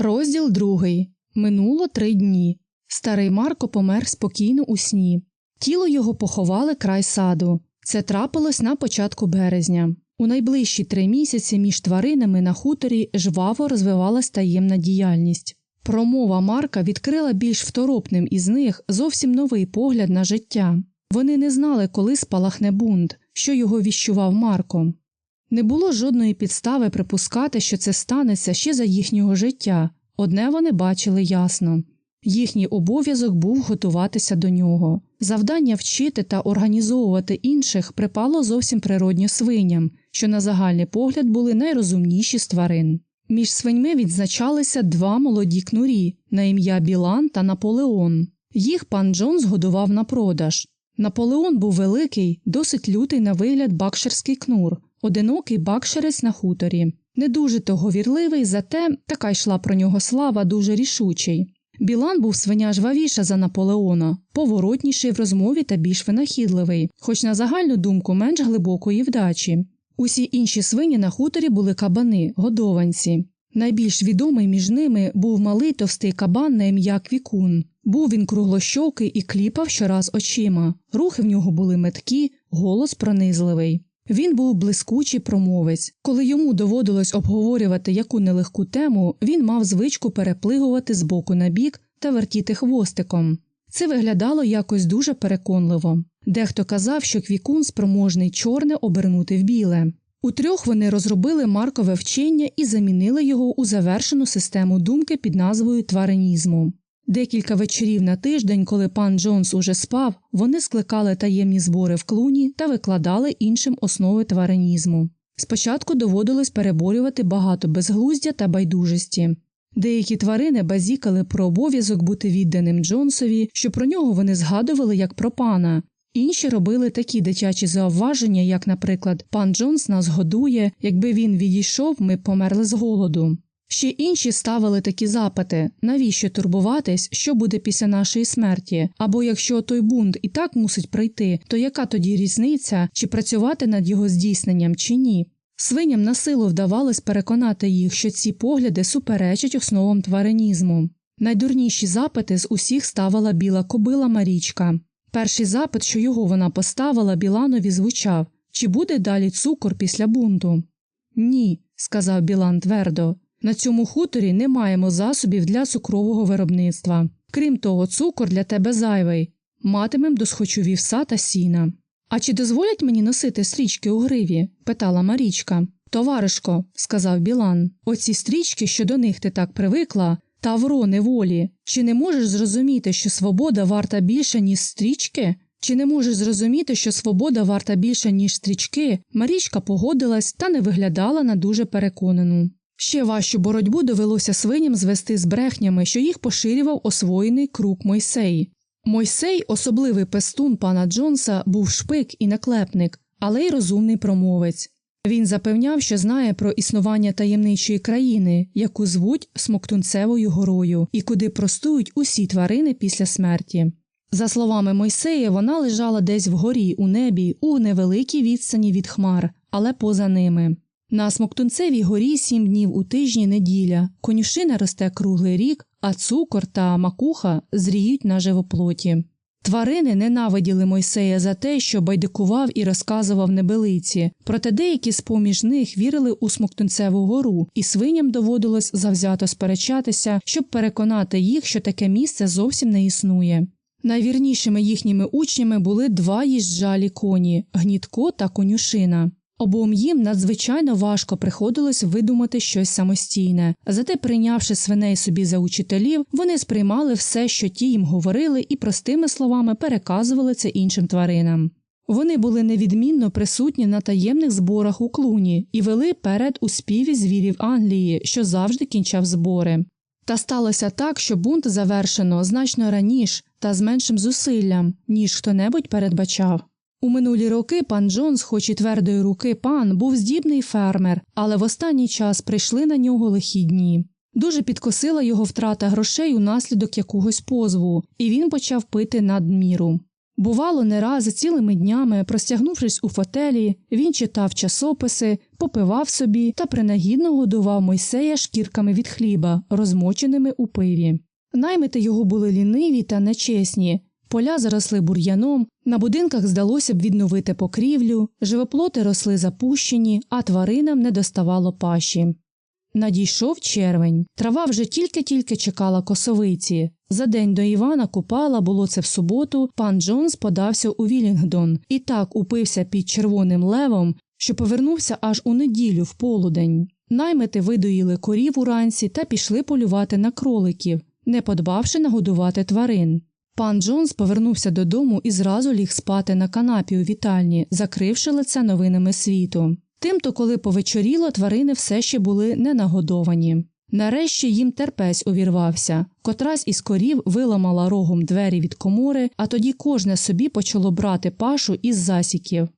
Розділ другий. Минуло три дні. Старий Марко помер спокійно у сні. Тіло його поховали край саду. Це трапилось на початку березня. У найближчі три місяці між тваринами на хуторі жваво розвивалась таємна діяльність. Промова Марка відкрила більш второпним із них зовсім новий погляд на життя. Вони не знали, коли спалахне бунт, що його віщував Марко. Не було жодної підстави припускати, що це станеться ще за їхнього життя. Одне вони бачили ясно їхній обов'язок був готуватися до нього. Завдання вчити та організовувати інших припало зовсім природньо свиням, що на загальний погляд були найрозумніші з тварин. Між свиньми відзначалися два молоді кнурі на ім'я Білан та Наполеон. Їх пан Джон згодував на продаж. Наполеон був великий, досить лютий на вигляд бакшерський кнур, одинокий бакшерець на хуторі, не дуже тоговірливий, зате така йшла про нього слава дуже рішучий. Білан був свиня жвавіша за Наполеона, поворотніший в розмові та більш винахідливий, хоч на загальну думку менш глибокої вдачі. Усі інші свині на хуторі були кабани, годованці. Найбільш відомий між ними був малий товстий кабан на ім'я Квікун. Був він круглощокий і кліпав щораз очима. Рухи в нього були меткі, голос пронизливий. Він був блискучий промовець. Коли йому доводилось обговорювати яку нелегку тему, він мав звичку переплигувати з боку на бік та вертіти хвостиком. Це виглядало якось дуже переконливо. Дехто казав, що квікун спроможний чорне обернути в біле. Утрьох вони розробили маркове вчення і замінили його у завершену систему думки під назвою тваринізму. Декілька вечорів на тиждень, коли пан Джонс уже спав, вони скликали таємні збори в клуні та викладали іншим основи тваринізму. Спочатку доводилось переборювати багато безглуздя та байдужості. Деякі тварини базікали про обов'язок бути відданим Джонсові, що про нього вони згадували як про пана. Інші робили такі дитячі зауваження, як, наприклад, пан Джонс нас годує, якби він відійшов, ми померли з голоду. Ще інші ставили такі запити навіщо турбуватись, що буде після нашої смерті, або якщо той бунт і так мусить прийти, то яка тоді різниця, чи працювати над його здійсненням, чи ні? Свиням на силу вдавалось переконати їх, що ці погляди суперечать основам тваринізму. Найдурніші запити з усіх ставила біла кобила Марічка. Перший запит, що його вона поставила, Біланові звучав чи буде далі цукор після бунту? Ні, сказав Білан твердо. На цьому хуторі не маємо засобів для цукрового виробництва. Крім того, цукор для тебе зайвий. Матимем досхочу вівса та сіна. А чи дозволять мені носити стрічки у гриві? питала Марічка. Товаришко, сказав Білан, оці стрічки, що до них ти так привикла, тавро неволі. Чи не можеш зрозуміти, що свобода варта більше, ніж стрічки? Чи не можеш зрозуміти, що свобода варта більше, ніж стрічки? Марічка погодилась та не виглядала на дуже переконану. Ще важчу боротьбу довелося свиням звести з брехнями, що їх поширював освоєний круг Мойсей. Мойсей, особливий пестун пана Джонса, був шпик і наклепник, але й розумний промовець. Він запевняв, що знає про існування таємничої країни, яку звуть Смоктунцевою горою, і куди простують усі тварини після смерті. За словами Мойсея, вона лежала десь вгорі, у небі, у невеликій відстані від хмар, але поза ними. На Смоктунцевій горі сім днів у тижні неділя, конюшина росте круглий рік, а цукор та макуха зріють на живоплоті. Тварини ненавиділи Мойсея за те, що байдикував і розказував небелиці, проте деякі з поміж них вірили у Смоктунцеву гору, і свиням доводилось завзято сперечатися, щоб переконати їх, що таке місце зовсім не існує. Найвірнішими їхніми учнями були два їжджалі коні гнітко та конюшина. Обом їм надзвичайно важко приходилось видумати щось самостійне, зате, прийнявши свиней собі за учителів, вони сприймали все, що ті їм говорили, і простими словами переказували це іншим тваринам. Вони були невідмінно присутні на таємних зборах у клуні і вели перед у співі звірів Англії, що завжди кінчав збори. Та сталося так, що бунт завершено значно раніше та з меншим зусиллям, ніж хто небудь передбачав. У минулі роки пан Джонс, хоч і твердої руки пан, був здібний фермер, але в останній час прийшли на нього лихі дні. Дуже підкосила його втрата грошей унаслідок якогось позву, і він почав пити надміру. Бувало, не раз цілими днями, простягнувшись у фотелі, він читав часописи, попивав собі та принагідно годував Мойсея шкірками від хліба, розмоченими у пиві. Наймити його були ліниві та нечесні. Поля заросли бур'яном, на будинках здалося б відновити покрівлю, живоплоти росли запущені, а тваринам не доставало паші. Надійшов червень. Трава вже тільки-тільки чекала косовиці. За день до Івана Купала, було це в суботу, пан Джонс подався у Вілінгдон і так упився під червоним левом, що повернувся аж у неділю в полудень. Наймити видоїли корів уранці та пішли полювати на кроликів, не подбавши нагодувати тварин. Пан Джонс повернувся додому і зразу ліг спати на канапі у вітальні, закривши лице новинами світу. Тимто, коли повечоріло, тварини все ще були ненагодовані. Нарешті їм терпець увірвався, котрась із корів виламала рогом двері від комори, а тоді кожне собі почало брати пашу із засіків.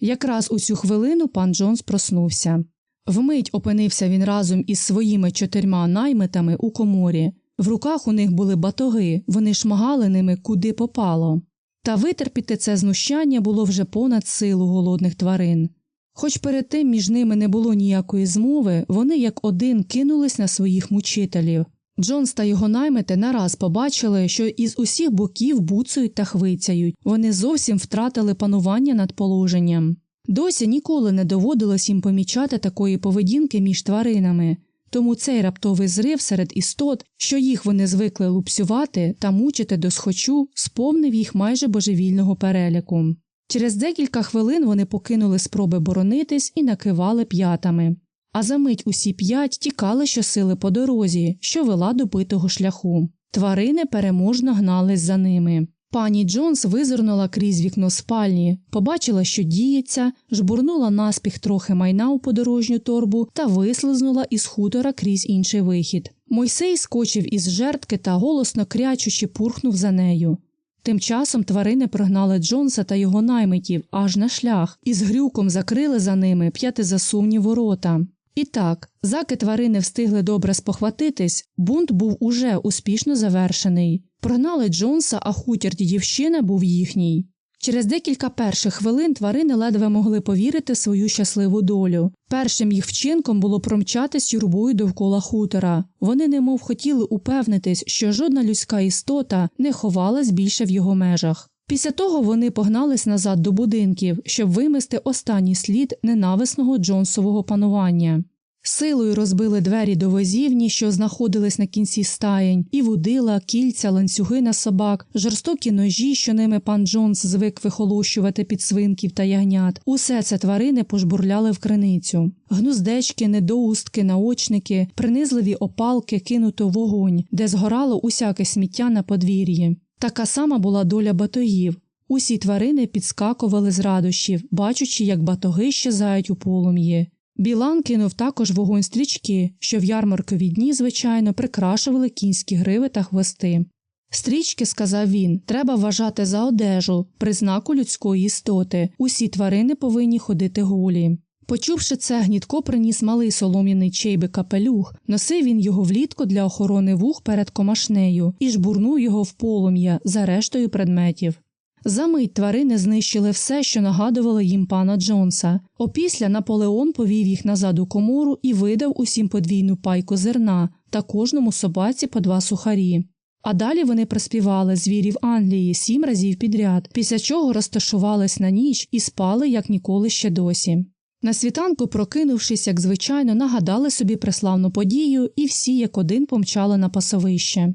Якраз у цю хвилину пан Джонс проснувся. Вмить опинився він разом із своїми чотирма наймитами у коморі. В руках у них були батоги, вони шмагали ними куди попало. Та витерпіти це знущання було вже понад силу голодних тварин. Хоч перед тим між ними не було ніякої змови, вони як один кинулись на своїх мучителів. Джонс та його наймити нараз побачили, що із усіх боків буцають та хвицяють, вони зовсім втратили панування над положенням. Досі ніколи не доводилось їм помічати такої поведінки між тваринами, тому цей раптовий зрив серед істот, що їх вони звикли лупсювати та мучити до схочу, сповнив їх майже божевільного переляку. Через декілька хвилин вони покинули спроби боронитись і накивали п'ятами. А за мить усі п'ять тікали щосили по дорозі, що вела до битого шляху. Тварини переможно гнались за ними. Пані Джонс визирнула крізь вікно спальні, побачила, що діється, жбурнула наспіх трохи майна у подорожню торбу та вислизнула із хутора крізь інший вихід. Мойсей скочив із жертки та голосно крячучи пурхнув за нею. Тим часом тварини прогнали Джонса та його наймитів аж на шлях і з грюком закрили за ними п'ятизасумні ворота. І так, заки тварини встигли добре спохватитись, бунт був уже успішно завершений. Прогнали Джонса, а хутір дідівщина був їхній. Через декілька перших хвилин тварини ледве могли повірити в свою щасливу долю. Першим їх вчинком було промчатись юрбою довкола хутора. Вони немов хотіли упевнитись, що жодна людська істота не ховалась більше в його межах. Після того вони погнались назад до будинків, щоб вимести останній слід ненависного Джонсового панування. Силою розбили двері до возівні, що знаходились на кінці стаєнь, і вудила, кільця, ланцюги на собак, жорстокі ножі, що ними пан Джонс звик вихолощувати під свинків та ягнят. Усе це тварини пожбурляли в криницю. Гнуздечки, недоустки, наочники, принизливі опалки кинуто вогонь, де згорало усяке сміття на подвір'ї. Така сама була доля батогів. Усі тварини підскакували з радощів, бачучи, як батоги щезають у полум'ї. Білан кинув також вогонь стрічки, що в ярмаркові дні, звичайно, прикрашували кінські гриви та хвости. Стрічки, сказав він, треба вважати за одежу, признаку людської істоти. Усі тварини повинні ходити голі. Почувши це, гнітко приніс малий солом'яний чейби капелюх, носив він його влітку для охорони вух перед комашнею і жбурнув його в полум'я за рештою предметів. Замить тварини знищили все, що нагадувало їм пана Джонса. Опісля Наполеон повів їх назад у комору і видав усім подвійну пайку зерна та кожному собаці по два сухарі. А далі вони проспівали звірів Англії сім разів підряд, після чого розташувались на ніч і спали, як ніколи ще досі. На світанку, прокинувшись, як звичайно, нагадали собі преславну подію, і всі як один помчали на пасовище.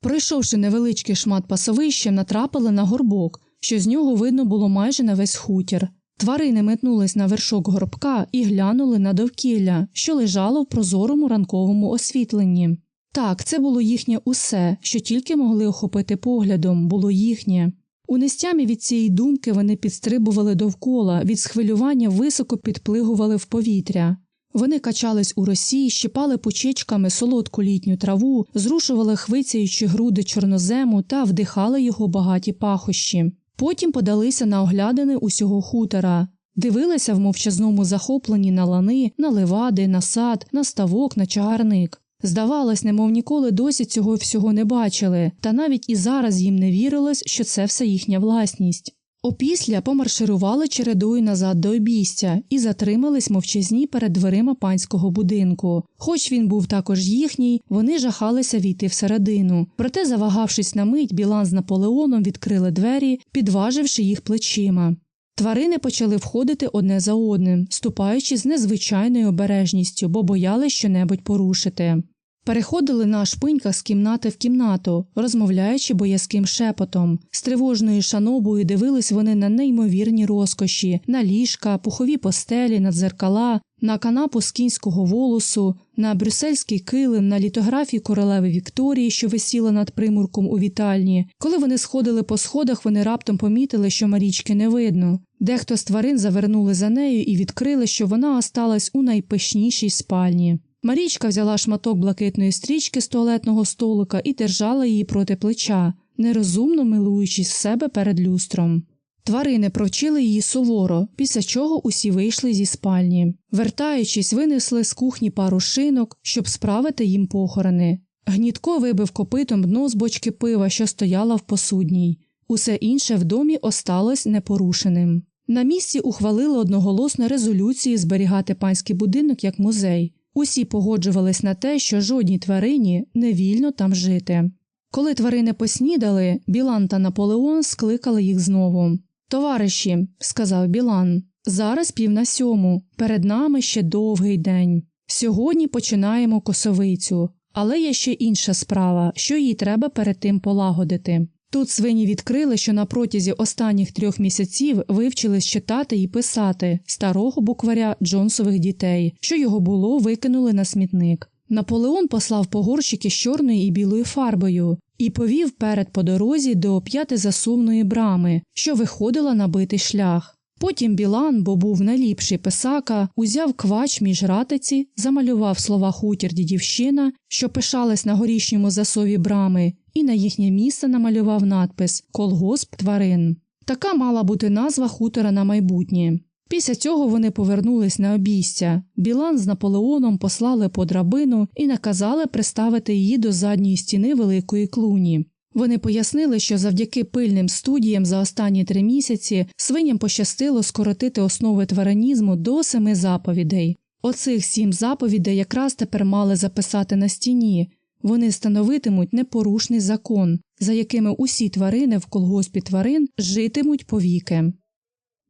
Пройшовши невеличкий шмат пасовища, натрапили на горбок, що з нього видно було майже на весь хутір. Тварини метнулись на вершок горбка і глянули на довкілля, що лежало в прозорому ранковому освітленні. Так, це було їхнє усе, що тільки могли охопити поглядом, було їхнє. У нестямі від цієї думки вони підстрибували довкола, від схвилювання високо підплигували в повітря. Вони качались у росі, щипали пучечками солодку літню траву, зрушували хвицяючи груди чорнозему та вдихали його багаті пахощі. Потім подалися на оглядини усього хутора, дивилися в мовчазному захопленні на лани, на левади, на сад, на ставок, на чагарник. Здавалось, немов ніколи досі цього всього не бачили, та навіть і зараз їм не вірилось, що це все їхня власність. Опісля помарширували чередою назад до обійстя і затримались мовчазні перед дверима панського будинку. Хоч він був також їхній, вони жахалися війти всередину. Проте, завагавшись на мить, Білан з Наполеоном відкрили двері, підваживши їх плечима. Тварини почали входити одне за одним, ступаючи з незвичайною обережністю, бо бояли щонебудь порушити. Переходили на шпиньках з кімнати в кімнату, розмовляючи боязким шепотом. З тривожною шанобою дивились вони на неймовірні розкоші, на ліжка, пухові постелі, на дзеркала, на канапу з кінського волосу, на брюссельський килим, на літографії королеви Вікторії, що висіла над примурком у вітальні. Коли вони сходили по сходах, вони раптом помітили, що Марічки не видно. Дехто з тварин завернули за нею і відкрили, що вона осталась у найпишнішій спальні. Марічка взяла шматок блакитної стрічки з туалетного столика і держала її проти плеча, нерозумно милуючись себе перед люстром. Тварини провчили її суворо, після чого усі вийшли зі спальні. Вертаючись, винесли з кухні пару шинок, щоб справити їм похорони. Гнітко вибив копитом дно з бочки пива, що стояла в посудній. Усе інше в домі осталось непорушеним. На місці ухвалили одноголосно резолюції зберігати панський будинок як музей. Усі погоджувались на те, що жодній тварині не вільно там жити. Коли тварини поснідали, Білан та Наполеон скликали їх знову. Товариші, сказав Білан, зараз пів на сьому, перед нами ще довгий день. Сьогодні починаємо косовицю, але є ще інша справа, що їй треба перед тим полагодити. Тут свині відкрили, що на протязі останніх трьох місяців вивчились читати і писати старого букваря Джонсових дітей, що його було викинули на смітник. Наполеон послав погорщики з чорною і білою фарбою і повів перед по дорозі до п'ятизасувної брами, що виходила на битий шлях. Потім Білан, бо був найліпший писака, узяв квач між ратиці, замалював слова хутір дідівщина, що пишались на горішньому засові брами, і на їхнє місце намалював надпис Колгосп тварин. Така мала бути назва хутора на майбутнє. Після цього вони повернулись на обійстя. Білан з Наполеоном послали по драбину і наказали приставити її до задньої стіни великої клуні. Вони пояснили, що завдяки пильним студіям за останні три місяці свиням пощастило скоротити основи тваринізму до семи заповідей. Оцих сім заповідей якраз тепер мали записати на стіні. Вони становитимуть непорушний закон, за якими усі тварини в колгоспі тварин житимуть повіки.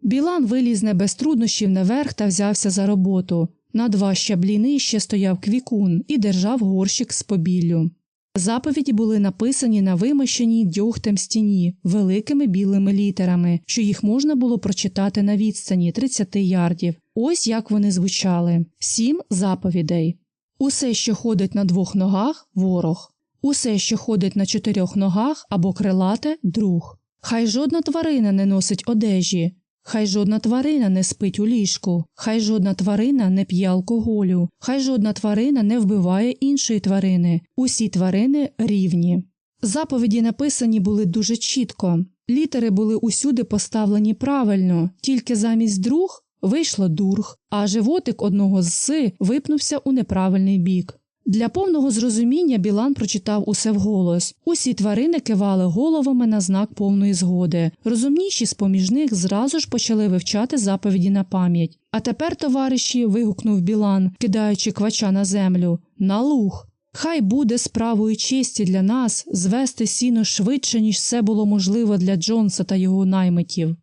Білан виліз не без труднощів наверх та взявся за роботу. На два щаблі нижче стояв квікун і держав горщик з побіллю. Заповіді були написані на вимощеній дьогтем стіні великими білими літерами, що їх можна було прочитати на відстані 30 ярдів. Ось як вони звучали: сім заповідей. Усе, що ходить на двох ногах ворог, усе, що ходить на чотирьох ногах або крилате друг. Хай жодна тварина не носить одежі, хай жодна тварина не спить у ліжку, хай жодна тварина не п'є алкоголю, хай жодна тварина не вбиває іншої тварини. Усі тварини рівні. Заповіді написані були дуже чітко. Літери були усюди поставлені правильно, тільки замість друг вийшло дург, а животик одного з си випнувся у неправильний бік. Для повного зрозуміння Білан прочитав усе вголос. Усі тварини кивали головами на знак повної згоди. Розумніші з поміж них зразу ж почали вивчати заповіді на пам'ять. А тепер, товариші, вигукнув Білан, кидаючи квача на землю, на луг. Хай буде справою честі для нас звести сіно швидше, ніж це було можливо для Джонса та його наймитів.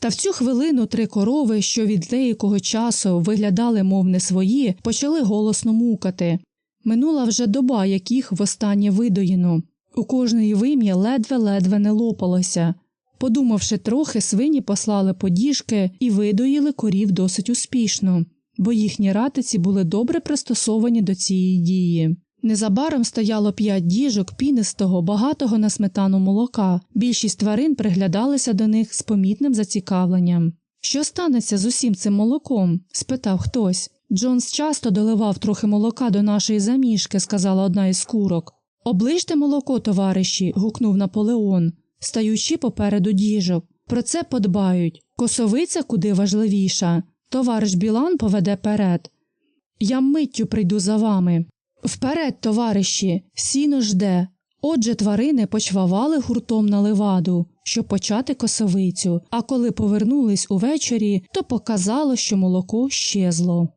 Та в цю хвилину три корови, що від деякого часу виглядали, мов не свої, почали голосно мукати. Минула вже доба, яких востаннє видоїно. У кожної вим'я ледве-ледве не лопалося. Подумавши трохи, свині послали подіжки і видоїли корів досить успішно, бо їхні ратиці були добре пристосовані до цієї дії. Незабаром стояло п'ять діжок пінистого, багатого на сметану молока. Більшість тварин приглядалися до них з помітним зацікавленням. Що станеться з усім цим молоком? спитав хтось. Джонс часто доливав трохи молока до нашої заміжки, сказала одна із курок. Оближте молоко, товариші. гукнув Наполеон, стаючи попереду діжок. Про це подбають. Косовиця куди важливіша. Товариш Білан поведе перед. Я миттю прийду за вами. Вперед, товариші, сіно жде. Отже, тварини почвавали гуртом на леваду, щоб почати косовицю, а коли повернулись увечері, то показало, що молоко щезло.